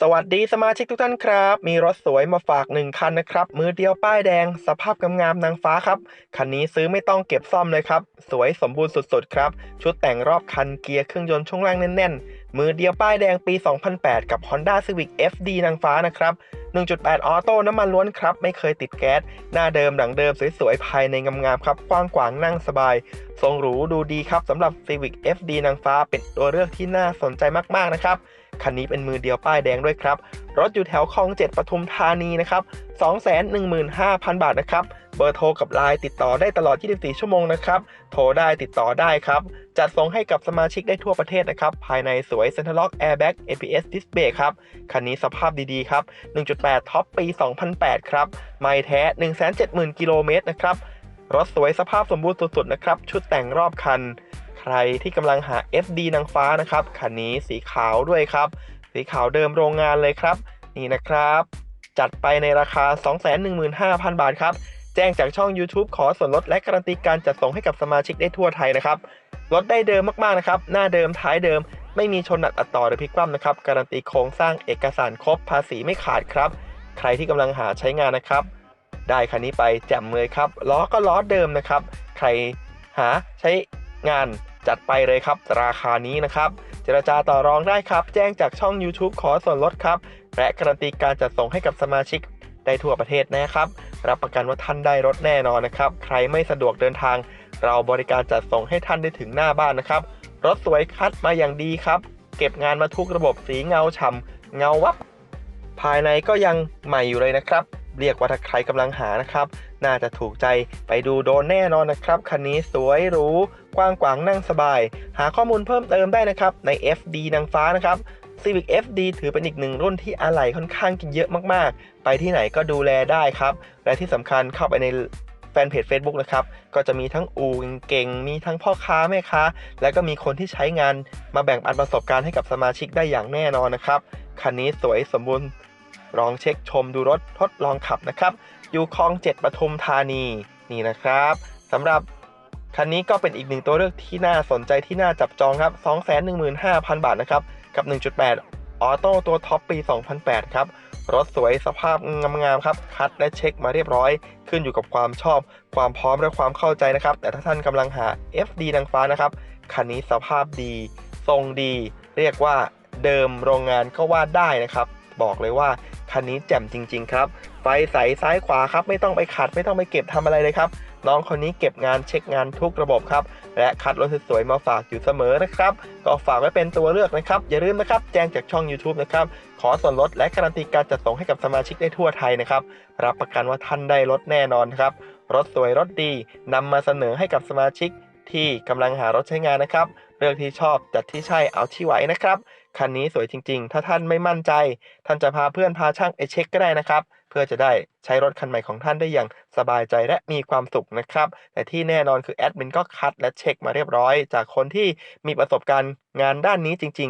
สวัสดีสมาชิกทุกท่านครับ มีรถสวยมาฝากหนึ่งคันนะครับ มือเดียวป้ายแดง สภาพงามๆนางฟ้าครับ คันนี้ซื้อไม่ต้องเก็บซ่อมเลยครับ สวยสมบูรณ์สุดๆครับ ชุดแต่งรอบคันเกียร์เครื่องยนต์ช่วงล่างแน่น มือเดียวป้ายแดงปี 2008 กับ Honda Civic FD นางฟ้านะครับ 1.8 ออโต้น้ำมันล้วนครับ ไม่เคยติดแก๊ส หน้าเดิมหลังเดิมสวยๆ ภายในงามๆครับ กว้างขวางนั่งสบาย ทรงหรูดูดีครับสำหรับ Civic FD นางฟ้าเป็นตัวเลือกที่น่าสนใจมากๆนะครับ คันนี้เป็นมือเดียวป้ายแดงด้วยครับ รถอยู่แถวคลองเจ็ดปทุมธานีนะครับ 215,000 บาทนะครับ เบอร์โทรกับไลน์ติดต่อได้ตลอด 24 ชั่วโมงนะครับ โทรได้ติดต่อได้ครับ จัดส่งให้กับสมาชิกได้ทั่วประเทศนะครับ ภายในสวย c e n t r l o c k Airbag ABS Disc Brake ครับ คันนี้สภาพดีๆ ครับ 1.8 ท็อปปี 2008 ครับ ไม่แท้ 170,000 กิโลเมตรนะครับ รถสวยสภาพสมบูรณ์สุดๆ นะครับ ชุดแต่งรอบคัน ใครที่กำลังหา FD นางฟ้านะครับ คันนี้สีขาวด้วยครับ สีขาวเดิมโรงงานเลยครับ นี่นะครับ จัดไปในราคา 215,000 บาทครับ แจ้งจากช่อง YouTube ขอส่วนลดและการันตีการจัดส่งให้กับสมาชิกได้ทั่วไทยนะครับรถได้เดิมมากๆนะครับ หน้าเดิมท้ายเดิม ไม่มีชนหนักอัดต่อหรือพลิกคว่ำนะครับ การันตีโครงสร้างเอกสารครบภาษีไม่ขาดครับ ใครที่กำลังหาใช้งานนะครับ ได้คันนี้ไปแจ่มเลยครับ ล้อก็ล้อเดิมนะครับ ใครหาใช้งานจัดไปเลยครับ ราคานี้นะครับ เจรจาต่อรองได้ครับ แจ้งจากช่อง YouTube ขอส่วนลดครับ และการันตีการจัดส่งให้กับสมาชิกได้ทั่วประเทศนะครับ รับประกันว่าท่านได้รถแน่นอนนะครับ ใครไม่สะดวกเดินทาง เราบริการจัดส่งให้ท่านได้ถึงหน้าบ้านนะครับ รถสวยคัดมาอย่างดีครับ เก็บงานมาทุกระบบสีเงาฉ่ำเงาวับ ภายในก็ยังใหม่อยู่เลยนะครับ เรียกว่าถ้าใครกำลังหานะครับ น่าจะถูกใจไปดูโดนแน่นอนนะครับคันนี้สวยหรูกว้างขวางนั่งสบาย หาข้อมูลเพิ่มเติมได้นะครับใน FD นางฟ้านะครับ Civic FD ถือเป็นอีกหนึ่งรุ่นที่อะไหล่ค่อนข้างเยอะมากๆ ไปที่ไหนก็ดูแลได้ครับ และที่สำคัญเข้าไปในแฟนเพจ Facebook นะครับ ก็จะมีทั้งอูเก่งมีทั้งพ่อค้าแม่ค้า และก็มีคนที่ใช้งานมาแบ่งปันประสบการณ์ให้กับสมาชิกได้อย่างแน่นอนนะครับ คันนี้สวยสมบูรณ์ลองเช็คชมดูรถทดลองขับนะครับ อยู่คลองเจ็ดปทุมธานีนี่นะครับสำหรับคันนี้ก็เป็นอีกหนึ่งตัวเลือกที่น่าสนใจที่น่าจับจองครับ 215,000 บาทนะครับ กับ 1.8 ออโต้ตัวท็อปปี 2008 ครับ รถสวยสภาพงามๆครับ คัดและเช็คมาเรียบร้อย ขึ้นอยู่กับความชอบ ความพร้อมและความเข้าใจนะครับ แต่ถ้าท่านกำลังหา FD นางฟ้านะครับ คันนี้สภาพดี ทรงดี เรียกว่าเดิมโรงงานก็ว่าได้นะครับ บอกเลยว่าคันนี้แจ่มจริง ๆ ครับ ฟใสซ้ายขวาครับไม่ต้องไปขัดไม่ต้องไปเก็บทำอะไรเลยครับ น้องคนนี้เก็บงานเช็คงานทุกระบบครับ และคัดรถสวยๆมาฝากอยู่เสมอนะครับ ก็ฝากไว้เป็นตัวเลือกนะครับ อย่าลืมนะครับ แจ้งจากช่อง YouTube นะครับ ขอส่วนลดและการันตีการจัดส่งให้กับสมาชิกได้ทั่วไทยนะครับ รับประกันว่าท่านได้รถแน่นอนครับ รถสวยรถดีนำมาเสนอให้กับสมาชิกที่กำลังหารถใช้งานนะครับ เลือกที่ชอบจัดที่ใช่เอาที่ไหวนะครับ คันนี้สวยจริงๆ ถ้าท่านไม่มั่นใจ ท่านจะพาเพื่อนพาช่างไปเช็คก็ได้นะครับ เพื่อจะได้ใช้รถคันใหม่ของท่านได้อย่างสบายใจและมีความสุขนะครับ แต่ที่แน่นอนคือแอดมินก็คัดและเช็คมาเรียบร้อย จากคนที่มีประสบการณ์งานด้านนี้จริง ๆ